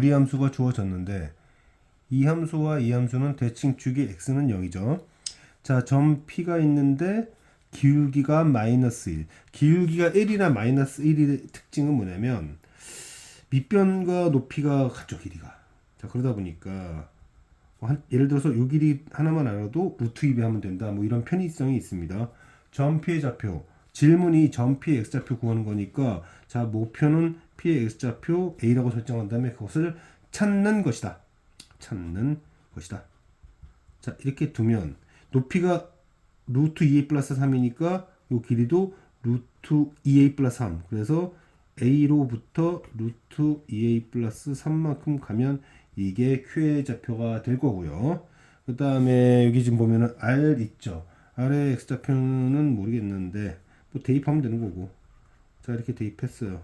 우리 함수가 주어졌는데 이 함수와 이 함수는 대칭 주기 x는 0이죠. 자, 점 P가 있는데 기울기가 마이너스 1. 기울기가 1이나 마이너스 1의 특징은 뭐냐면 밑변과 높이가 같죠, 길이가. 자, 그러다 보니까 뭐 한, 예를 들어서 요 길이 하나만 알아도 루트 2배 하면 된다. 뭐 이런 편의성이 있습니다. 점 P의 좌표. 질문이 점 P의 X좌표 구하는 거니까 자, 목표는 P의 X좌표 A라고 설정한 다음에 그것을 찾는 것이다. 찾는 것이다. 자, 이렇게 두면 높이가 루트 2a 플러스 3이니까 요 길이도 루트 2a 플러스 3. 그래서 a로부터 루트 2a 플러스 3만큼 가면 이게 Q의 좌표가 될 거고요. 그 다음에 여기 지금 보면은 R 있죠. R의 X좌표는 모르겠는데 뭐 대입하면 되는 거고. 자, 이렇게 대입했어요.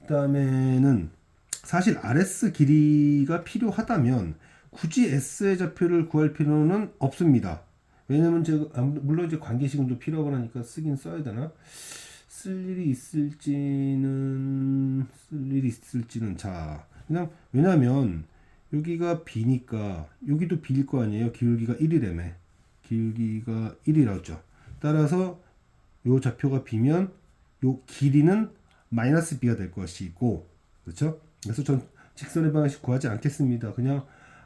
그 다음에는 사실 RS 길이가 필요하다면 굳이 S의 좌표를 구할 필요는 없습니다. 왜냐면 제가 아, 물론 이제 관계식은도 필요하고 하니까 쓰긴 써야 되나? 쓸 일이 있을지는 쓸 일이 있을지는 자 그냥 왜냐면 여기가 B니까 여기도 B일 거 아니에요. 기울기가 1이라며 기울기가 1이라죠. 따라서 요 좌표가 B면 요 길이는 마이너스 B가 될 것이고 그렇죠? 그래서 전 직선의 방식 구하지 않겠습니다. 그냥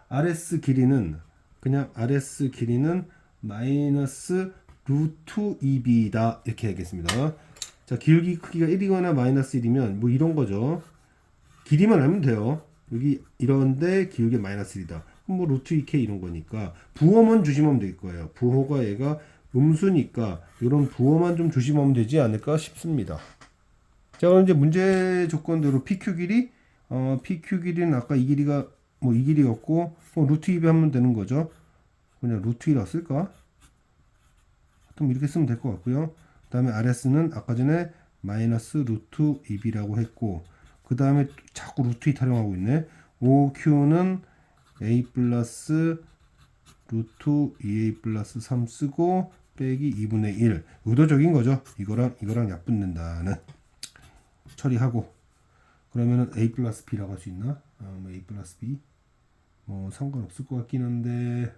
RS 길이는 그냥 RS 길이는 마이너스 루트 2B다 이렇게 하겠습니다. 자 기울기 크기가 1이거나 마이너스 1이면 뭐 이런 거죠. 길이만 알면 돼요. 여기 이런데 기울기 마이너스 1이다. 그럼 뭐 루트 2K 이런 거니까 부호만 주시면 될 거예요. 부호가 얘가 음수니까 이런 부호만 좀 주시면 되지 않을까 싶습니다. 자 그럼 이제 문제 조건대로 PQ 길이 어, PQ 길이는 아까 이 길이가 뭐 이 길이였고 뭐 루트 2배 하면 되는 거죠. 그냥 루트 1라 쓸까? 좀 이렇게 쓰면 될 것 같고요. 그 다음에 RS는 아까 전에 마이너스 루트 2B라고 했고 그 다음에 자꾸 루트 2 타령하고 있네. OQ는 A 플러스 루트 2A 플러스 3 쓰고 빼기 2분의 1 의도적인 거죠. 이거랑 이거랑 약 붙는다는 처리하고 그러면은 A 플러스 B라고 할 수 있나? 아, 뭐 A 플러스 B 뭐 상관없을 것 같긴 한데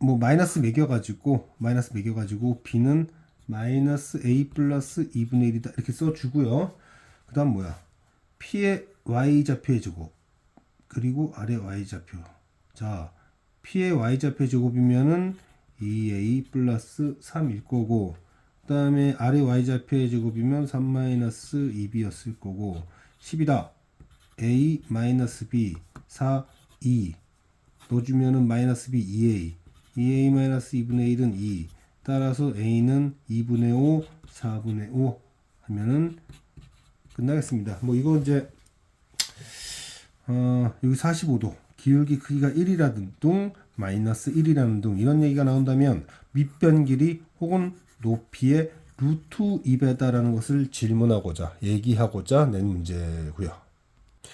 뭐 마이너스 매겨가지고 마이너스 매겨가지고 b는 마이너스 a 플러스 2분의 1이다 이렇게 써주고요. 그 다음 뭐야? p의 y 좌표의 제곱 그리고 아래 y 좌표 자 p의 y 좌표의 제곱이면은 2a 플러스 3일 거고 그 다음에 아래 y 좌표의 제곱이면 3 마이너스 2b였을 거고 10이다. a 마이너스 b 4 2 넣어주면은 마이너스 b 2a 2a 마이너스 2분의 1은 2 따라서 a는 2분의 5 4분의 5 하면은 끝나겠습니다. 뭐 이거 이제 어 여기 45도. 기울기 크기가 1이라는 둥 마이너스 1이라는 둥 이런 얘기가 나온다면 밑변 길이 혹은 높이의 루트 2배다라는 것을 질문하고자 얘기하고자 낸 문제고요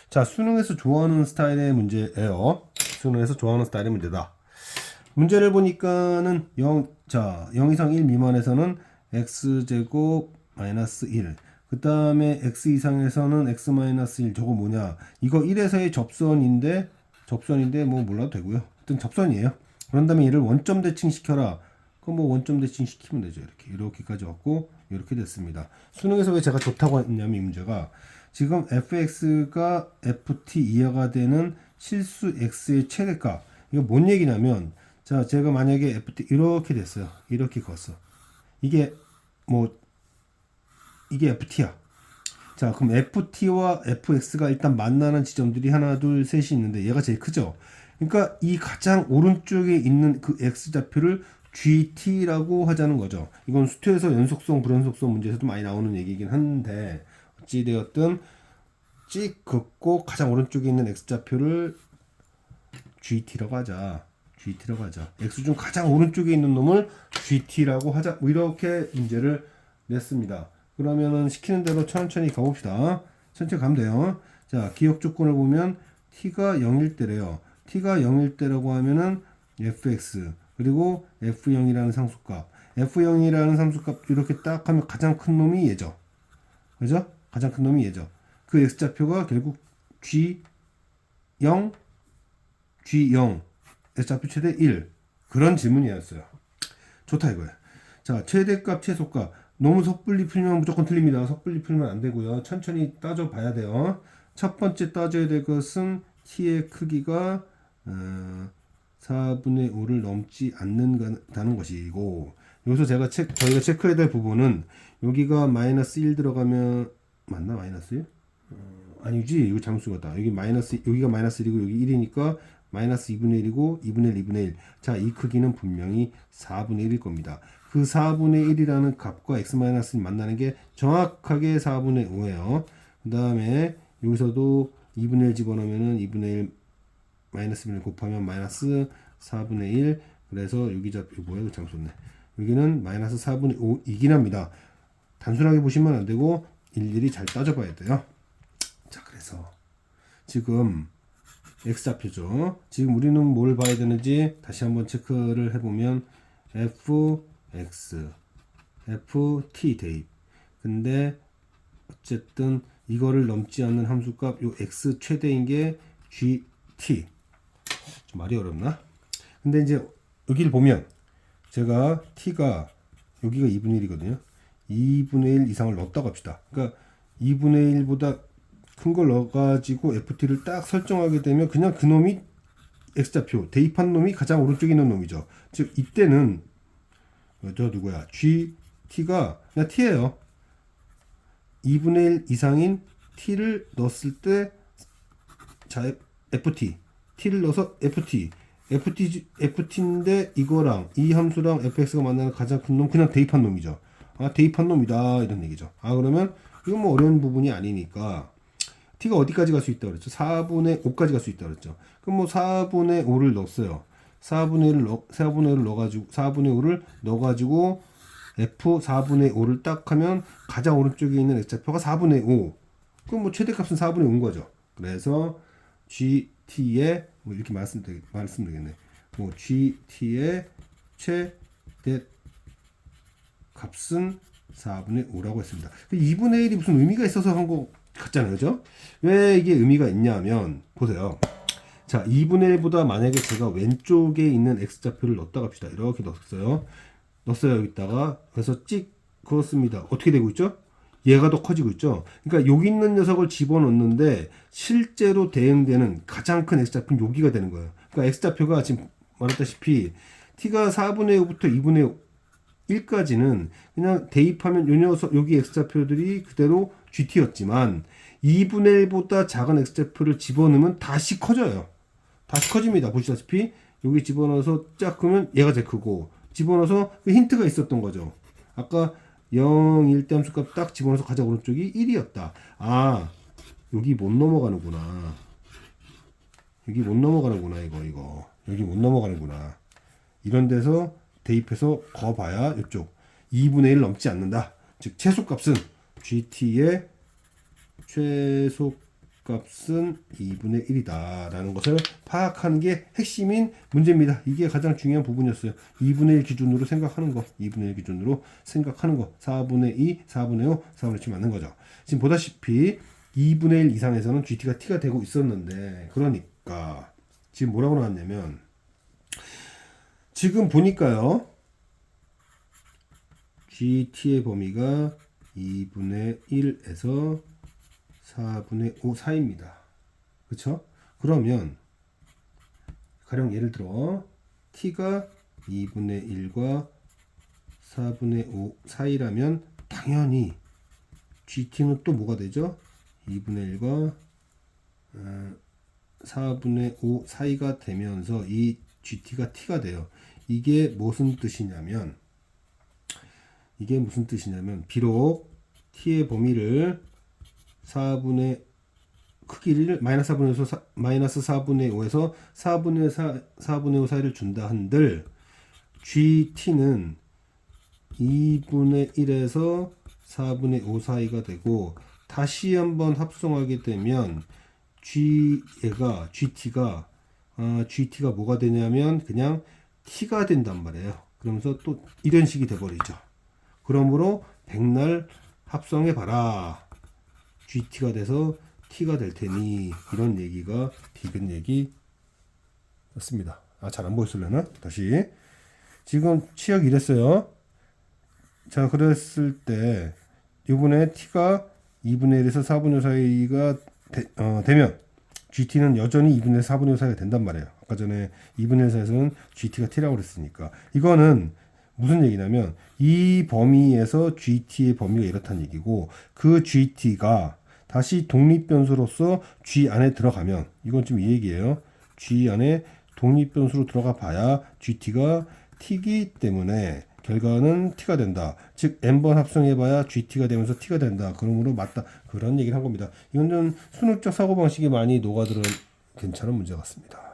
자 수능에서 좋아하는 스타일의 문제예요 수능에서 좋아하는 스타일의 문제다 문제를 보니까는 0, 자, 0 이상 1 미만에서는 x제곱 마이너스 1. 그 다음에 x 이상에서는 x 마이너스 1. 저거 뭐냐? 이거 1에서의 접선인데, 접선인데 뭐 몰라도 되고요. 하여튼 접선이에요. 그런 다음에 얘를 원점 대칭 시켜라. 그럼 뭐 원점 대칭 시키면 되죠. 이렇게. 이렇게까지 왔고, 이렇게 됐습니다. 수능에서 왜 제가 좋다고 했냐면 이 문제가 지금 fx가 ft 이하가 되는 실수 x의 최대값. 이거 뭔 얘기냐면, 자, 제가 만약에 FT 이렇게 됐어요. 이렇게 걷어. 이게 뭐 이게 FT야. 자, 그럼 FT와 FX가 일단 만나는 지점들이 하나, 둘, 셋이 있는데 얘가 제일 크죠. 그러니까 이 가장 오른쪽에 있는 그 X 좌표를 GT라고 하자는 거죠. 이건 수투에서 연속성, 불연속성 문제에서도 많이 나오는 얘기긴 한데 어찌되었든 찍 긋고 가장 오른쪽에 있는 X 좌표를 GT라고 하자. GT라고 하자. X 중 가장 오른쪽에 있는 놈을 GT라고 하자. 뭐 이렇게 문제를 냈습니다. 그러면은 시키는 대로 천천히 가봅시다. 천천히 가면 돼요. 자, 기억 조건을 보면 t가 0일 때래요. T가 0일 때라고 하면은 fx 그리고 f0이라는 상수값. f0이라는 상수값 이렇게 딱 하면 가장 큰 놈이 얘죠. 그죠? 가장 큰 놈이 얘죠. 그 x좌표가 결국 G 0 G 0 S좌표 최대 1 그런 질문이었어요. 좋다 이거야. 자 최대값 최소값 너무 섣불리 풀면 무조건 틀립니다. 섣불리 풀면 안 되고요. 천천히 따져 봐야 돼요. 첫 번째 따져야 될 것은 t의 크기가 어, 4분의 5를 넘지 않는다는 것이고 여기서 제가 체, 저희가 체크해야 될 부분은 여기가 마이너스 1 들어가면 맞나? 마이너스 1? 어, 아니지. 이거 쓰었다. 여기 마이너스 여기가 마이너스 1이고 여기 1이니까 마이너스 2분의 1이고 2분의 1 2분의 1 자 이 크기는 분명히 4분의 1일 겁니다. 그 4분의 1이라는 값과 x 마이너스 1 만나는 게 정확하게 4분의 5예요. 그 다음에 여기서도 2분의 1 집어넣으면은 2분의 1 마이너스 1을 곱하면 마이너스 4분의 1 그래서 여기 잡 이거 뭐야? 이거 잘못 썼네. 여기는 마이너스 4분의 5이긴 합니다. 단순하게 보시면 안 되고 일일이 잘 따져봐야 돼요. 자 그래서 지금 x좌표죠. 지금 우리는 뭘 봐야 되는지 다시 한번 체크를 해보면 fx ft 대입. 근데 어쨌든 이거를 넘지 않는 함수값 요 x 최대인 게 gt 좀 말이 어렵나? 근데 이제 여기를 보면 제가 t가 여기가 2분의 1이거든요. 2분의 1 이상을 넣었다고 합시다. 그러니까 2분의 1보다 큰 걸 넣어가지고 ft를 딱 설정하게 되면 그냥 그 놈이 x좌표 대입한 놈이 가장 오른쪽에 있는 놈이죠. 즉 이때는 어, 저 누구야 gt가 그냥 t예요. 2분의 1 이상인 t를 넣었을 때 자, ft t를 넣어서 ft ft ft인데 이거랑 이 함수랑 fx가 만나는 가장 큰 놈 그냥 대입한 놈이죠. 아 대입한 놈이다 이런 얘기죠. 아 그러면 이건 뭐 어려운 부분이 아니니까 t가 어디까지 갈 수 있다 그랬죠? 4분의 5까지 갈 수 있다 그랬죠. 그럼 뭐 4분의 5를 넣었어요. 4분의 1을 넣 4분의 1을 넣어가지고 4분의 5를 넣어가지고 f 4분의 5를 딱 하면 가장 오른쪽에 있는 x좌표가 4분의 5. 그럼 뭐 최대값은 4분의 5인 거죠. 그래서 gt의 뭐 이렇게 말씀드 말씀드리겠네. 뭐 gt의 최대 값은 4분의 5라고 했습니다. 2분의 1이 무슨 의미가 있어서 한 거 같잖아요. 그죠? 왜 이게 의미가 있냐면 보세요. 자, 2분의 1보다 만약에 제가 왼쪽에 있는 x좌표를 넣었다 갑시다. 이렇게 넣었어요. 넣었어요. 여기다가 그래서 찍 그었습니다. 어떻게 되고 있죠? 얘가 더 커지고 있죠. 그러니까 여기 있는 녀석을 집어넣는데 실제로 대응되는 가장 큰 x좌표는 여기가 되는 거예요. 그러니까 x좌표가 지금 말했다시피 t가 4분의 5부터 2분의 1까지는 그냥 대입하면 요 녀석 여기 x좌표들이 그대로 gt였지만 2분의 1보다 작은 x좌표를 집어넣으면 다시 커져요. 다시 커집니다. 보시다시피 여기 집어넣어서 쫙 크면 얘가 제일 크고 집어넣어서 그 힌트가 있었던 거죠. 아까 0, 1대 함수값 딱 집어넣어서 가장 오른쪽이 1이었다. 아, 여기 못 넘어가는구나. 여기 못 넘어가는구나, 이거, 이거. 여기 못 넘어가는구나. 이런 데서 대입해서 거 봐야 이쪽 2분의 1 넘지 않는다. 즉, 최소값은 GT의 최소 값은 2분의 1이다. 라는 것을 파악하는 게 핵심인 문제입니다. 이게 가장 중요한 부분이었어요. 2분의 1 기준으로 생각하는 거. 2분의 1 기준으로 생각하는 거. 4분의 2, 4분의 5, 4분의 7 맞는 거죠. 지금 보다시피 2분의 1 이상에서는 GT가 T가 되고 있었는데, 그러니까, 지금 뭐라고 나왔냐면, 지금 보니까요, GT의 범위가 2분의 1에서 4분의 5 사이입니다. 그쵸? 그러면, 가령 예를 들어, t가 2분의 1과 4분의 5 사이라면, 당연히, gt는 또 뭐가 되죠? 2분의 1과 어, 4분의 5 사이가 되면서 이 gt가 t가 돼요. 이게 무슨 뜻이냐면, 이게 무슨 뜻이냐면, 비록 t의 범위를 4분의 크기를 마이너스 4분의 5에서 마이너스 4분의 5에서 4분의 4, 4분의 5 사이를 준다 한들 GT는 2분의 1에서 4분의 5 사이가 되고 다시 한번 합성하게 되면 G 얘가 GT가 어, GT가 뭐가 되냐면 그냥 T가 된단 말이에요. 그러면서 또 이런 식이 돼버리죠. 그러므로 백날 합성해 봐라. GT가 돼서 t가 될 테니 이런 얘기가 디귿 얘기였습니다. 아 잘 안 보였을려나? 다시 지금 치역 이랬어요. 자 그랬을 때 이번에 t가 2분의 1에서 4분의 5 사이가 되, 어, 되면 GT는 여전히 2분의 4분의 5 사이가 된단 말이에요. 아까 전에 2분의 1 사이에서는 GT가 t라고 그랬으니까 이거는 무슨 얘기냐면 이 범위에서 GT의 범위가 이렇다는 얘기고 그 GT가 다시 독립 변수로서 G 안에 들어가면 이건 좀이 얘기예요. G 안에 독립 변수로 들어가 봐야 GT가 T이기 때문에 결과는 T가 된다. 즉 n번 합성해봐야 GT가 되면서 T가 된다. 그러므로 맞다. 그런 얘기를 한 겁니다. 이건 좀 수능적 사고방식이 많이 녹아들은 괜찮은 문제 같습니다.